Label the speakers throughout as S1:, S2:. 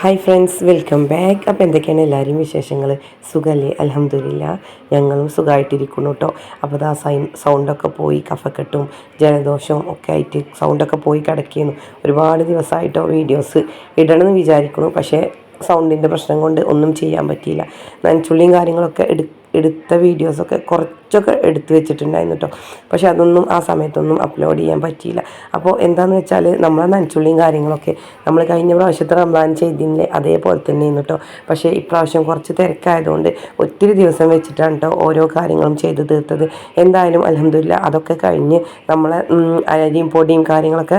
S1: Hi friends welcome back അപ്പോൾ എന്തൊക്കെയാണ് എല്ലാവരും വിശേഷങ്ങൾ സുഖമല്ലേ അലഹമില്ല ഞങ്ങളും സുഖമായിട്ടിരിക്കുന്നു കേട്ടോ അപ്പോൾ അതാ സൈൻ സൗണ്ടൊക്കെ പോയി കഫക്കെട്ടും ജലദോഷവും ഒക്കെ ആയിട്ട് സൗണ്ടൊക്കെ പോയി കിടക്കുന്നു. ഒരുപാട് ദിവസമായിട്ടോ വീഡിയോസ് ഇടണമെന്ന് വിചാരിക്കുന്നു. പക്ഷേ സൗണ്ടിന്റെ പ്രശ്നം കൊണ്ട് ഒന്നും ചെയ്യാൻ പറ്റിയില്ല. നനച്ചുള്ളിയും കാര്യങ്ങളൊക്കെ എടു എടുത്ത വീഡിയോസൊക്കെ കുറച്ചൊക്കെ എടുത്തു വെച്ചിട്ടുണ്ടായിരുന്നു കേട്ടോ പക്ഷേ അതൊന്നും ആ സമയത്തൊന്നും അപ്ലോഡ് ചെയ്യാൻ പറ്റിയില്ല. അപ്പോൾ എന്താണെന്ന് വെച്ചാൽ നമ്മളെ നനച്ചുള്ളിയും കാര്യങ്ങളൊക്കെ നമ്മൾ കഴിഞ്ഞ പ്രാവശ്യത്തെ റംബാൻ ചെയ്തില്ലേ അതേപോലെ തന്നെ തന്നെയായിരുന്നു കേട്ടോ പക്ഷേ ഇപ്രാവശ്യം കുറച്ച് തിരക്കായതുകൊണ്ട് ഒത്തിരി ദിവസം വെച്ചിട്ടാണ് കേട്ടോ ഓരോ കാര്യങ്ങളും ചെയ്ത് തീർത്തത്. എന്തായാലും അലഹമില്ല അതൊക്കെ കഴിഞ്ഞ് നമ്മളെ അരിയും പൊടിയും കാര്യങ്ങളൊക്കെ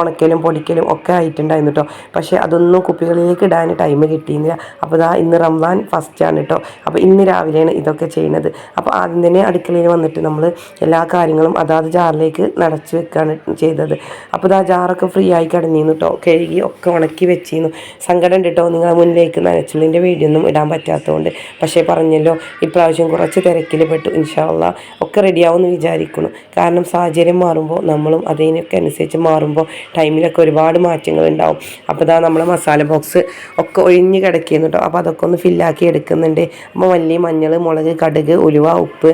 S1: ഉണക്കലും പൊടിക്കലും ഒക്കെ ആയിട്ടുണ്ടായിരുന്നു കേട്ടോ പക്ഷേ അതൊന്നും കുപ്പികളിലേക്ക് ഇടാൻ ടൈം കിട്ടിയിരുന്നില്ല. അപ്പോൾ ഇതാ ഇന്ന് റംബാൻ ഫസ്റ്റാണ് കേട്ടോ അപ്പോൾ ഇന്ന് രാവിലെയാണ് ഇതൊക്കെ ചെയ്യുന്നത് അപ്പോൾ ആദ്യം തന്നെ അടുക്കളയിൽ വന്നിട്ട് നമ്മൾ എല്ലാ കാര്യങ്ങളും അതാത് ജാറിലേക്ക് നടച്ചു വെക്കുകയാണ് ചെയ്തത്. അപ്പോൾ ഇതാ ജാറൊക്കെ ഫ്രീ ആയി കിടന്നിരുന്നു കേട്ടോ കഴുകി ഒക്കെ ഉണക്കി വെച്ചിരുന്നു. സങ്കടം ഉണ്ട് കേട്ടോ നിങ്ങളെ മുന്നിലേക്ക് നനച്ചുള്ളിന്റെ വീഡിയോ ഒന്നും ഇടാൻ പറ്റാത്തതുകൊണ്ട്. പക്ഷേ പറഞ്ഞല്ലോ ഇപ്രാവശ്യം കുറച്ച് തിരക്കിൽ പെട്ടു. ഇൻഷാല്ല ഒക്കെ റെഡിയാവുമെന്ന് വിചാരിക്കുന്നു. കാരണം സാഹചര്യം മാറുമ്പോൾ നമ്മളും അതിനൊക്കെ അനുസരിച്ച് മാറുമ്പോൾ ടൈമിലൊക്കെ ഒരുപാട് മാറ്റങ്ങൾ ഉണ്ടാവും. അപ്പോൾ ഇതാ നമ്മൾ മസാല ബോക്സ് ഒക്കെ ഒഴിഞ്ഞ് കിടക്കുന്നു കേട്ടോ അപ്പോൾ അതൊക്കെ ഒന്ന് ഫില്ലാക്കി എടുക്കുന്നുണ്ട്. അപ്പോൾ മല്ലി മഞ്ഞൾ മുളക് കടുക് ഉലുവ ഉപ്പ്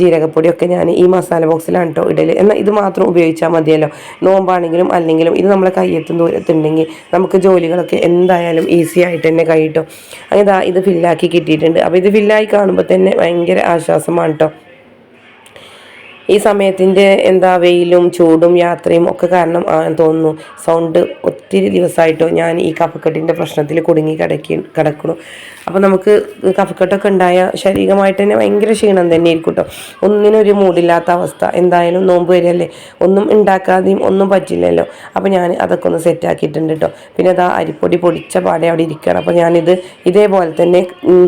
S1: ജീരകപ്പൊടിയൊക്കെ ഞാൻ ഈ മസാല ബോക്സിലാണ് കേട്ടോ ഇടൽ എന്നാൽ ഇത് മാത്രം ഉപയോഗിച്ചാൽ മതിയല്ലോ. നോമ്പാണെങ്കിലും അല്ലെങ്കിലും ഇത് നമ്മളെ കയ്യെത്തും ദൂരത്തുണ്ടെങ്കിൽ നമുക്ക് ജോലികളൊക്കെ എന്തായാലും ഈസി ആയിട്ട് തന്നെ കഴിയിട്ടും അങ്ങനെ ഇത് ഫില്ലാക്കി കിട്ടിയിട്ടുണ്ട്. അപ്പോൾ ഇത് ഫില്ലായി കാണുമ്പോൾ തന്നെ ഭയങ്കര ആശ്വാസമാണ് കേട്ടോ ഈ സമയത്തിന്റെ എന്താ വെയിലും ചൂടും യാത്രയും ഒക്കെ കാരണം തോന്നുന്നു. സൗണ്ട് ഒത്തിരി ദിവസമായിട്ടോ ഞാൻ ഈ കഫക്കെട്ടിന്റെ പ്രശ്നത്തിൽ കുടുങ്ങി കിടക്കി കിടക്കുന്നു. അപ്പോൾ നമുക്ക് കഫക്കെട്ടൊക്കെ ഉണ്ടായ ശാരീരികമായിട്ട് തന്നെ ഭയങ്കര ക്ഷീണം തന്നെ ആയിരിക്കും കേട്ടോ. ഒന്നിനൊരു മൂടില്ലാത്ത അവസ്ഥ. എന്തായാലും നോമ്പ് വരികയല്ലേ ഒന്നും ഉണ്ടാക്കാതെയും ഒന്നും പറ്റില്ലല്ലോ. അപ്പോൾ ഞാൻ അതൊക്കെ ഒന്ന് സെറ്റാക്കിയിട്ടുണ്ട് കേട്ടോ. പിന്നെ അതാ അരിപ്പൊടി പൊടിച്ച പാടെ അവിടെ ഇരിക്കുകയാണ്. അപ്പോൾ ഞാനിത് ഇതേപോലെ തന്നെ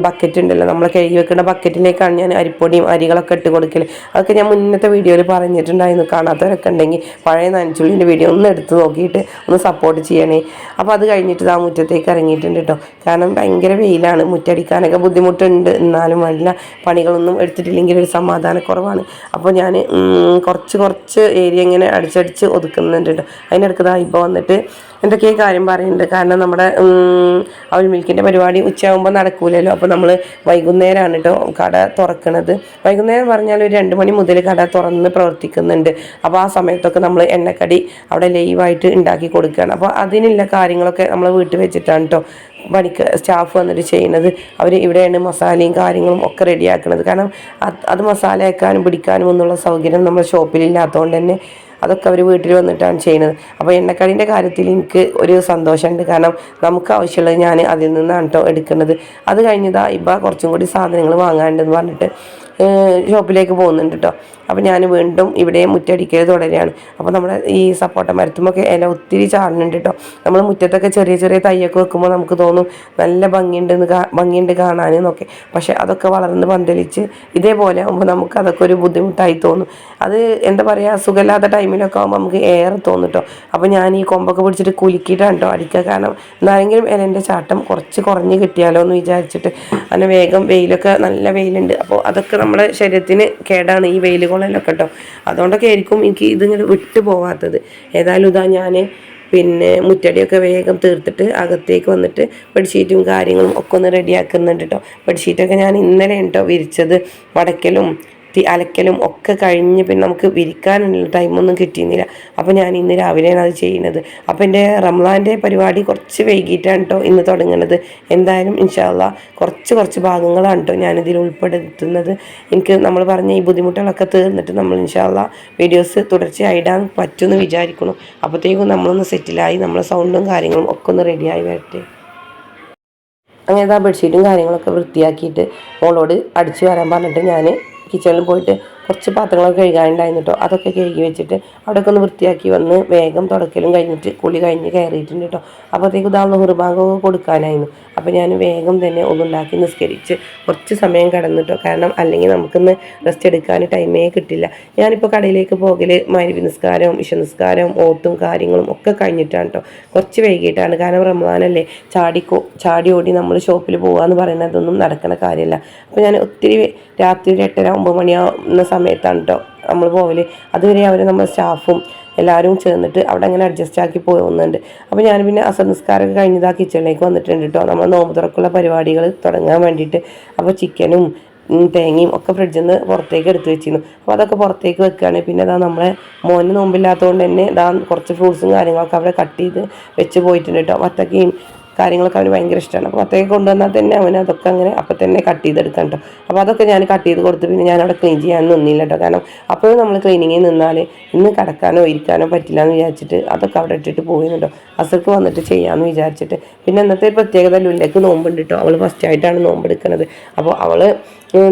S1: ബക്കറ്റ് ഉണ്ടല്ലോ. നമ്മൾ കഴുകി വെക്കുന്ന ബക്കറ്റിലേക്കാണ് ഞാൻ അരിപ്പൊടിയും അരികളൊക്കെ ഇട്ട് കൊടുക്കൽ അതൊക്കെ ഞാൻ മുന്നത്തെ മുന്നത്തെ വീഡിയോയിൽ പറഞ്ഞിട്ടുണ്ടായിരുന്നു. കാണാത്തവരൊക്കെ ഉണ്ടെങ്കിൽ പഴയ നനച്ചുള്ളിന്റെ വീഡിയോ ഒന്ന് എടുത്ത് നോക്കിയിട്ട് ഒന്ന് സപ്പോർട്ട് ചെയ്യണേ. അപ്പോൾ അത് കഴിഞ്ഞിട്ട് ആ മുറ്റത്തേക്ക് ഇറങ്ങിയിട്ടുണ്ട് കേട്ടോ കാരണം ഭയങ്കര വെയിലാണ്. മുറ്റടിക്കാനൊക്കെ ബുദ്ധിമുട്ടുണ്ട്. എന്നാലും വല്ല പണികളൊന്നും എടുത്തിട്ടില്ലെങ്കിൽ ഒരു സമാധാനക്കുറവാണ്. അപ്പോൾ ഞാൻ കുറച്ച് കുറച്ച് ഏരിയ ഇങ്ങനെ അടിച്ചടിച്ച് ഒതുക്കുന്നുണ്ട് കേട്ടോ അതിനിടയ്ക്ക് ഇപ്പോൾ വന്നിട്ട് എന്തൊക്കെ കാര്യം പറയുന്നുണ്ട്. കാരണം നമ്മുടെ അവൽ മിൽക്കിന്റെ പരിപാടി ഉച്ചയാകുമ്പോൾ നടക്കൂലല്ലോ. അപ്പോൾ നമ്മൾ വൈകുന്നേരമാണ് കേട്ടോ കട തുറക്കുന്നത് വൈകുന്നേരം പറഞ്ഞാൽ ഒരു രണ്ട് മണി മുതൽ കട തുറന്ന് പ്രവർത്തിക്കുന്നുണ്ട്. അപ്പോൾ ആ സമയത്തൊക്കെ നമ്മൾ എണ്ണക്കടി അവിടെ ലൈവായിട്ട് ഉണ്ടാക്കി കൊടുക്കുകയാണ് അപ്പോൾ അതിനുള്ള കാര്യങ്ങളൊക്കെ നമ്മൾ വീട്ടിൽ വെച്ചിട്ടാണ് കേട്ടോ പണിക്ക് സ്റ്റാഫ് വന്നിട്ട് ചെയ്യുന്നത് അവർ ഇവിടെയാണ് മസാലയും കാര്യങ്ങളും ഒക്കെ റെഡിയാക്കുന്നത് കാരണം അത് മസാല ആക്കാനും പിടിക്കാനും ഒന്നുള്ള സൗകര്യം നമ്മുടെ ഷോപ്പിലില്ലാത്തതുകൊണ്ട് തന്നെ അതൊക്കെ അവർ വീട്ടിൽ വന്നിട്ടാണ് ചെയ്യുന്നത്. അപ്പോൾ എണ്ണക്കടീന്റെ കാര്യത്തിൽ എനിക്ക് ഒരു സന്തോഷമുണ്ട്. കാരണം നമുക്ക് ആവശ്യമുള്ളത് ഞാൻ അതിൽ നിന്നാണ് കേട്ടോ എടുക്കുന്നത്. അത് കഴിഞ്ഞതാ ഇപ്പം കുറച്ചും കൂടി സാധനങ്ങൾ വാങ്ങാണ്ടെന്ന് പറഞ്ഞിട്ട് ഷോപ്പിലേക്ക് പോകുന്നുണ്ട് കേട്ടോ അപ്പോൾ ഞാൻ വീണ്ടും ഇവിടെ മുറ്റടിക്കൽ തുടരുകയാണ്. അപ്പോൾ നമ്മുടെ ഈ സപ്പോട്ട മരത്തുമൊക്കെ ഇല ഒത്തിരി ചാടുന്നുണ്ട് കേട്ടോ നമ്മൾ മുറ്റത്തൊക്കെ ചെറിയ ചെറിയ തയ്യൊക്കെ വെക്കുമ്പോൾ നമുക്ക് തോന്നും നല്ല ഭംഗിയുണ്ട് ഭംഗിയുണ്ട് കാണാൻ എന്നൊക്കെ പക്ഷെ അതൊക്കെ വളർന്ന് പന്തലിച്ച് ഇതേപോലെ ആകുമ്പോൾ നമുക്ക് അതൊക്കെ ഒരു ബുദ്ധിമുട്ടായി തോന്നും. അത് എന്താ പറയുക സുഖമില്ലാത്ത ടൈമിലൊക്കെ ആകുമ്പോൾ നമുക്ക് ഏറെ തോന്നും കേട്ടോ അപ്പോൾ ഞാൻ ഈ കൊമ്പൊക്കെ പിടിച്ചിട്ട് കുലുക്കിയിട്ടാണ് കേട്ടോ അടിക്കുക. കാരണം എന്നാലെങ്കിലും ഇലന്റെ ചാട്ടം കുറച്ച് കുറഞ്ഞ് കിട്ടിയാലോ എന്ന് വിചാരിച്ചിട്ട് അങ്ങനെ വേഗം വെയിലൊക്കെ നല്ല വെയിലുണ്ട്. അപ്പോൾ അതൊക്കെ നമ്മുടെ ശരീരത്തിന് കേടാണ് ഈ വെയിൽ കൊള്ളലൊക്കെ കേട്ടോ. അതുകൊണ്ടൊക്കെ ആയിരിക്കും എനിക്ക് ഇതിങ്ങനെ വിട്ടു പോവാത്തത്. ഏതായാലും ഇതാ ഞാൻ പിന്നെ മുറ്റടിയൊക്കെ വേഗം തീർത്തിട്ട് അകത്തേക്ക് വന്നിട്ട് ബെഡ്ഷീറ്റും കാര്യങ്ങളും ഒക്കെ ഒന്ന് റെഡിയാക്കുന്നുണ്ട് കേട്ടോ ബെഡ്ഷീറ്റൊക്കെ ഞാൻ ഇന്നലെ കേട്ടോ വിരിച്ചത്. വടക്കലും അലക്കലും ഒക്കെ കഴിഞ്ഞ് പിന്നെ നമുക്ക് വിരിക്കാനുള്ള ടൈമൊന്നും കിട്ടിയിരുന്നില്ല. അപ്പോൾ ഞാൻ ഇന്ന് രാവിലെയാണ് അത് ചെയ്യുന്നത്. അപ്പോൾ എന്റെ റംലാന്റെ പരിപാടി കുറച്ച് വൈകിട്ടാണ് കേട്ടോ ഇന്ന് തുടങ്ങുന്നത്. എന്തായാലും ഇൻഷാല്ല കുറച്ച് കുറച്ച് ഭാഗങ്ങളാണ് കേട്ടോ ഞാനിതിൽ ഉൾപ്പെടുത്തുന്നത്. എനിക്ക് നമ്മൾ പറഞ്ഞ ഈ ബുദ്ധിമുട്ടുകളൊക്കെ തീർന്നിട്ട് നമ്മൾ ഇൻഷാല്ല വീഡിയോസ് തുടർച്ചയായി ഇടാൻ പറ്റുമെന്ന് വിചാരിക്കണം അപ്പോഴത്തേക്കും നമ്മളൊന്ന് സെറ്റിലായി നമ്മളെ സൗണ്ടും കാര്യങ്ങളും ഒക്കെ ഒന്ന് റെഡിയായി വരട്ടെ. അങ്ങനെ ആ ബെഡ്ഷീറ്റും കാര്യങ്ങളൊക്കെ വൃത്തിയാക്കിയിട്ട് മോളോട് അടിച്ചു വരാൻ പറഞ്ഞിട്ട് ഞാൻ കിച്ചണിൽ പോയിട്ട് കുറച്ച് പാത്രങ്ങളൊക്കെ കഴുകാനുണ്ടായിരുന്നു കേട്ടോ അതൊക്കെ കഴുകി വെച്ചിട്ട് അവിടെയൊക്കെ ഒന്ന് വൃത്തിയാക്കി വന്ന് വേഗം തുടക്കലും കഴിഞ്ഞിട്ട് കുളി കഴിഞ്ഞ് കയറിയിട്ടുണ്ട് കേട്ടോ. അപ്പോഴത്തേക്കും ഇതാ ലുഹുർബാഗൊക്കെ കൊടുക്കാനായിരുന്നു. അപ്പോൾ ഞാൻ വേഗം തന്നെ ഒന്നുണ്ടാക്കി നിസ്കരിച്ച് കുറച്ച് സമയം കടന്നിട്ടോ കാരണം അല്ലെങ്കിൽ നമുക്കിന്ന് റെസ്റ്റ് എടുക്കാൻ ടൈമേ കിട്ടില്ല. ഞാനിപ്പോൾ കടയിലേക്ക് പോകൽ മരുവി നിസ്കാരവും വിഷ നിസ്കാരവും ഓത്തും കാര്യങ്ങളും ഒക്കെ കഴിഞ്ഞിട്ടാണ് കേട്ടോ. കുറച്ച് വൈകിട്ടാണ്. കാരണം റമദാനല്ലേ. ചാടിക്കോ ചാടി ഓടി നമ്മൾ ഷോപ്പിൽ പോകുക പറയുന്നതൊന്നും നടക്കുന്ന കാര്യമല്ല. അപ്പോൾ ഞാൻ ഒത്തിരി രാത്രി എട്ടര ഒമ്പത് മണിയാവുന്ന സമയത്താണ് കേട്ടോ നമ്മൾ പോവൽ അതുവരെ അവർ നമ്മുടെ സ്റ്റാഫും എല്ലാവരും ചേർന്നിട്ട് അവിടെ അങ്ങനെ അഡ്ജസ്റ്റ് ആക്കി പോകുന്നുണ്ട് അപ്പോൾ ഞാൻ പിന്നെ അസംസ്കാരമൊക്കെ കഴിഞ്ഞത് ആ കിച്ചണിലേക്ക് വന്നിട്ടുണ്ട് കേട്ടോ നമ്മൾ നോമ്പ് തുറക്കുള്ള പരിപാടികൾ തുടങ്ങാൻ വേണ്ടിയിട്ട്. അപ്പോൾ ചിക്കനും തേങ്ങയും ഒക്കെ ഫ്രിഡ്ജിൽ നിന്ന് പുറത്തേക്ക് എടുത്ത് വെച്ചിരുന്നു. അപ്പോൾ അതൊക്കെ പുറത്തേക്ക് വെക്കുകയാണ് പിന്നെ ഇതാ നമ്മളെ മോന് നോമ്പില്ലാത്തതുകൊണ്ട് തന്നെ ഇതാ കുറച്ച് ഫ്രൂട്ട്സും കാര്യങ്ങളൊക്കെ അവിടെ കട്ട് ചെയ്ത് വെച്ച് പോയിട്ടുണ്ട് കേട്ടോ വത്തക്കയും കാര്യങ്ങളൊക്കെ അവന് ഭയങ്കര ഇഷ്ടമാണ് അപ്പോൾ അത്തേക്ക് കൊണ്ടുവന്നാൽ തന്നെ അവൻ അതൊക്കെ അങ്ങനെ അപ്പം തന്നെ കട്ട് ചെയ്തെടുക്കാൻ കേട്ടോ അപ്പോൾ അതൊക്കെ ഞാൻ കട്ട് ചെയ്ത് കൊടുത്ത് പിന്നെ ഞാൻ അവിടെ ക്ലീൻ ചെയ്യാൻ നിന്നില്ല കേട്ടോ കാരണം അപ്പോഴും നമ്മൾ ക്ലീനിങ്ങിൽ നിന്നാൽ ഇന്ന് കിടക്കാനോ ഇരിക്കാനോ പറ്റില്ല എന്ന് വിചാരിച്ചിട്ട് അതൊക്കെ അവിടെ ഇട്ടിട്ട് പോയിരുന്നുണ്ടോ അസർക്ക് വന്നിട്ട് ചെയ്യാമെന്ന് വിചാരിച്ചിട്ട്. പിന്നെ ഇന്നത്തെ പ്രത്യേകത ലുല്ലയ്ക്ക് നോമ്പുണ്ട് കേട്ടോ അവൾ ഫസ്റ്റ് ആയിട്ടാണ് നോമ്പെടുക്കുന്നത് അപ്പോൾ അവൾ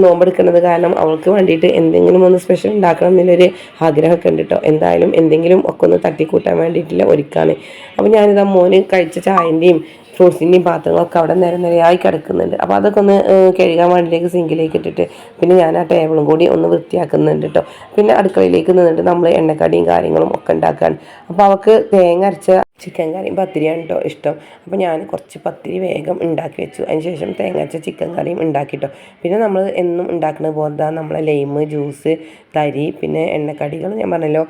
S1: നോമ്പെടുക്കുന്നത് കാരണം അവൾക്ക് വേണ്ടിയിട്ട് എന്തെങ്കിലും ഒന്ന് സ്പെഷ്യൽ ഉണ്ടാക്കണം എന്നുള്ളൊരു ആഗ്രഹമൊക്കെ ഉണ്ട് കേട്ടോ എന്തായാലും എന്തെങ്കിലും ഒക്കെ ഒന്ന് തട്ടിക്കൂട്ടാൻ വേണ്ടിയിട്ടുള്ള ഒരുക്കാണ്. അപ്പോൾ ഞാനിതാ മോന് കഴിച്ച ചായന്റെയും ഫ്രൂട്ട്സിന്റെയും പാത്രങ്ങളൊക്കെ അവിടെ നേരെ നിരയായി കിടക്കുന്നുണ്ട്. അപ്പോൾ അതൊക്കെ ഒന്ന് കഴുകാൻ വേണ്ടിയിലേക്ക് സിങ്കിലേക്ക് ഇട്ടിട്ട് പിന്നെ ഞാൻ ആ ടേബിളും കൂടി ഒന്ന് വൃത്തിയാക്കുന്നുണ്ട് കേട്ടോ പിന്നെ അടുക്കളയിലേക്ക് നിന്നിട്ട് നമ്മൾ എണ്ണക്കടിയും കാര്യങ്ങളും ഒക്കെ ഉണ്ടാക്കുകയാണ് അപ്പോൾ അവൾക്ക് തേങ്ങ അരച്ച ചിക്കൻ കറിയും പത്തിരിയാണ് കേട്ടോ ഇഷ്ടം. അപ്പോൾ ഞാൻ കുറച്ച് പത്തിരി വേഗം ഉണ്ടാക്കി വെച്ചു. അതിന് ശേഷം തേങ്ങ അരച്ച ചിക്കൻ കറിയും ഉണ്ടാക്കി കേട്ടോ പിന്നെ നമ്മൾ എന്നും ഉണ്ടാക്കുന്നത് പോലെ നമ്മളെ ലൈമ് ജ്യൂസ് തരി പിന്നെ എണ്ണക്കടികൾ ഞാൻ പറഞ്ഞല്ലോ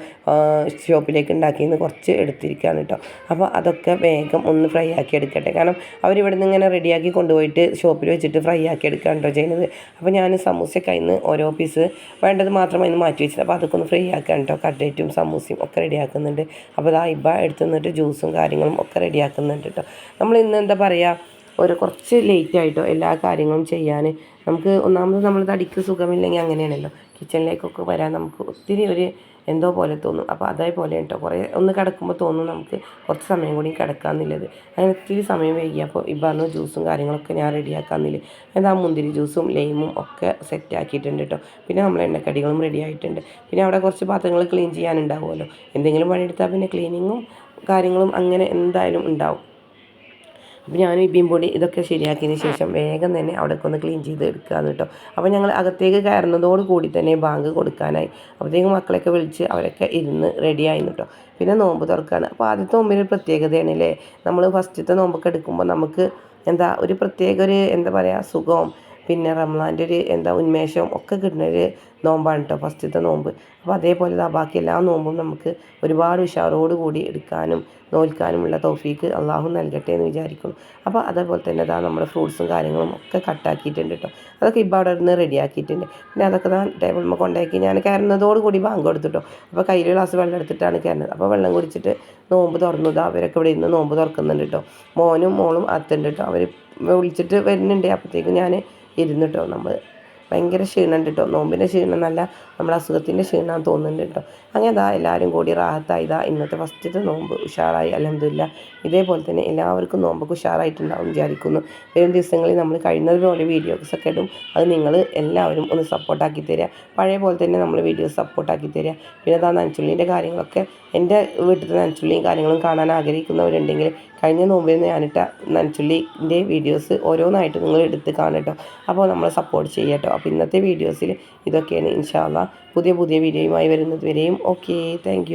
S1: ഷോപ്പിലേക്ക് ഉണ്ടാക്കിയെന്ന് കുറച്ച് എടുത്തിരിക്കുകയാണ് കേട്ടോ അപ്പോൾ അതൊക്കെ വേഗം ഒന്ന് ഫ്രൈ ആക്കി എടുക്കട്ടെ. കാരണം അവരിവിടെ നിന്ന് ഇങ്ങനെ റെഡിയാക്കി കൊണ്ടുപോയിട്ട് ഷോപ്പിൽ വെച്ചിട്ട് ഫ്രൈ ആക്കി എടുക്കുകയാണ് കേട്ടോ ചെയ്യുന്നത്. അപ്പോൾ ഞാൻ സമൂസയൊക്കെ അതിന് ഓരോ പീസ് വേണ്ടത് മാത്രം അതിന് മാറ്റി വെച്ചത് അപ്പോൾ അതൊക്കെ ഒന്ന് ഫ്രൈ ആക്കാൻ കേട്ടോ കട്ട്ലേറ്റും സമൂസയും ഒക്കെ റെഡിയാക്കുന്നുണ്ട് അപ്പോൾ ഇതാ ഇബ എടുത്തു നിന്നിട്ട് ജ്യൂസും കാര്യങ്ങളും ഒക്കെ റെഡിയാക്കുന്നുണ്ട് കേട്ടോ നമ്മൾ ഇന്ന് എന്താ പറയുക ഒരു കുറച്ച് ലേറ്റ് ആയിട്ടോ എല്ലാ കാര്യങ്ങളും ചെയ്യാൻ നമുക്ക് ഒന്നാമത് നമ്മൾ തടിക്ക് സുഖമില്ലെങ്കിൽ അങ്ങനെയാണല്ലോ. കിച്ചണിലേക്കൊക്കെ വരാൻ നമുക്ക് ഒത്തിരി ഒരു എന്തോ പോലെ തോന്നും. അപ്പോൾ അതേപോലെ കേട്ടോ കുറേ ഒന്ന് കിടക്കുമ്പോൾ തോന്നും നമുക്ക് കുറച്ച് സമയം കൂടി കിടക്കാമെന്നുള്ളത് അങ്ങനെ ഒത്തിരി സമയം വൈകിയപ്പോൾ പറഞ്ഞ ജ്യൂസും കാര്യങ്ങളൊക്കെ ഞാൻ റെഡിയാക്കാമെന്നില്ല എന്താ മുന്തിരി ജ്യൂസും ലൈമും ഒക്കെ സെറ്റ് ആക്കിയിട്ടുണ്ട് കേട്ടോ പിന്നെ നമ്മൾ എണ്ണക്കടികളും റെഡി ആയിട്ടുണ്ട്. പിന്നെ അവിടെ കുറച്ച് പാത്രങ്ങൾ ക്ലീൻ ചെയ്യാനുണ്ടാവുമല്ലോ. എന്തെങ്കിലും പണിയെടുത്താൽ പിന്നെ ക്ലീനിങ്ങും കാര്യങ്ങളും അങ്ങനെ എന്തായാലും ഉണ്ടാവും. അപ്പോൾ ഞാൻ ഈ പൊടി ഇതൊക്കെ ശരിയാക്കിയതിന് ശേഷം വേഗം തന്നെ അവിടേക്ക് ഒന്ന് ക്ലീൻ ചെയ്ത് എടുക്കുകയാണ് കേട്ടോ. അപ്പോൾ ഞങ്ങൾ അകത്തേക്ക് കയറുന്നതോട് കൂടി തന്നെ ബാങ്ക് കൊടുക്കാനായി. അപ്പോഴത്തേക്കും മക്കളെയൊക്കെ വിളിച്ച് അവരൊക്കെ ഇരുന്ന് റെഡിയായിരുന്നു കേട്ടോ. പിന്നെ നോമ്പ് തുറക്കുകയാണ് അപ്പോൾ ആദ്യത്തെ നോമ്പിന് ഒരു പ്രത്യേകതയാണ് അല്ലേ? നമ്മൾ ഫസ്റ്റത്തെ നോമ്പൊക്കെ എടുക്കുമ്പോൾ നമുക്ക് എന്താ ഒരു പ്രത്യേക ഒരു എന്താ പറയുക സുഖവും പിന്നെ റംലാന്റെ ഒരു എന്താ ഉന്മേഷം ഒക്കെ കിട്ടുന്ന ഒരു നോമ്പാണ് കേട്ടോ ഫസ്റ്റത്തെ നോമ്പ്. അപ്പോൾ അതേപോലെ ദാ ബാക്കി എല്ലാ നോമ്പും നമുക്ക് ഒരുപാട് ഉഷാറോട് കൂടി എടുക്കാനും നോൽക്കാനുമുള്ള തോഫീക്ക് അള്ളാഹു നൽകട്ടെ എന്ന് വിചാരിക്കുന്നു. അപ്പോൾ അതേപോലെ തന്നെ അതാ നമ്മുടെ ഫ്രൂട്ട്സും കാര്യങ്ങളും ഒക്കെ കട്ടാക്കിയിട്ടുണ്ട് കേട്ടോ അതൊക്കെ ഇപ്പോൾ അവിടെ നിന്ന് റെഡിയാക്കിയിട്ടുണ്ട് പിന്നെ അതൊക്കെ ഞാൻ ടേബിളിൽ കൊണ്ടാക്കി ഞാൻ കയറുന്നതോട് കൂടി ബാങ്ക് കൊടുത്തിട്ടോ അപ്പോൾ കയ്യിൽ ഗ്ലാസ് വെള്ളം എടുത്തിട്ടാണ് കയറുന്നത്. അപ്പോൾ വെള്ളം കുടിച്ചിട്ട് നോമ്പ് തുറന്നു. അവരൊക്കെ ഇവിടെ ഇന്ന് നോമ്പ് തുറക്കുന്നുണ്ട് കേട്ടോ മോനും മോളും അത്തുണ്ട് കേട്ടോ അവർ വിളിച്ചിട്ട് വരുന്നുണ്ട്. അപ്പോഴത്തേക്കും ഞാൻ ഇരുന്നിട്ടോ നമ്മൾ ഭയങ്കര ക്ഷീണമുണ്ട് കേട്ടോ നോമ്പിന്റെ ക്ഷീണം എന്നല്ല നമ്മുടെ അസുഖത്തിന്റെ ക്ഷീണമാണെന്ന് തോന്നുന്നുണ്ട് കേട്ടോ അങ്ങനെ ഇതാ എല്ലാവരും കൂടി റാഹത്തായി. ഇതാ ഇന്നത്തെ ഫസ്റ്റത്തെ നോമ്പ് ഉഷാറായി. അലഹമില്ല ഇതേപോലെ തന്നെ എല്ലാവർക്കും നോമ്പൊക്കെ ഉഷാറായിട്ടുണ്ടാവും വിചാരിക്കുന്നു. വരും ദിവസങ്ങളിൽ നമ്മൾ കഴിയുന്നതുപോലെ വീഡിയോസ് ഒക്കെ ഇടും. അത് നിങ്ങൾ എല്ലാവരും ഒന്ന് സപ്പോർട്ടാക്കി തരിക. പഴയ പോലെ തന്നെ നമ്മൾ വീഡിയോസ് സപ്പോർട്ടാക്കി തരിക. പിന്നെ അതാ നനച്ചുള്ളിന്റെ കാര്യങ്ങളൊക്കെ എന്റെ വീട്ടിലത്തെ നനച്ചുള്ളിയും കാര്യങ്ങളും കാണാൻ ആഗ്രഹിക്കുന്നവരുണ്ടെങ്കിൽ കഴിഞ്ഞ നോമ്പിൽ നിന്ന് ഞാനിട്ട നനച്ചുള്ളിന്റെ വീഡിയോസ് ഓരോന്നായിട്ട് നിങ്ങൾ എടുത്ത് കാണട്ടോ അപ്പോൾ നമ്മളെ സപ്പോർട്ട് ചെയ്യട്ടോ അപ്പോൾ ഇന്നത്തെ വീഡിയോസിൽ ഇതൊക്കെയാണ്. ഇൻഷാല്ല പുതിയ പുതിയ വീഡിയോയുമായി വരുന്നത് വരെയും ഓക്കെ താങ്ക്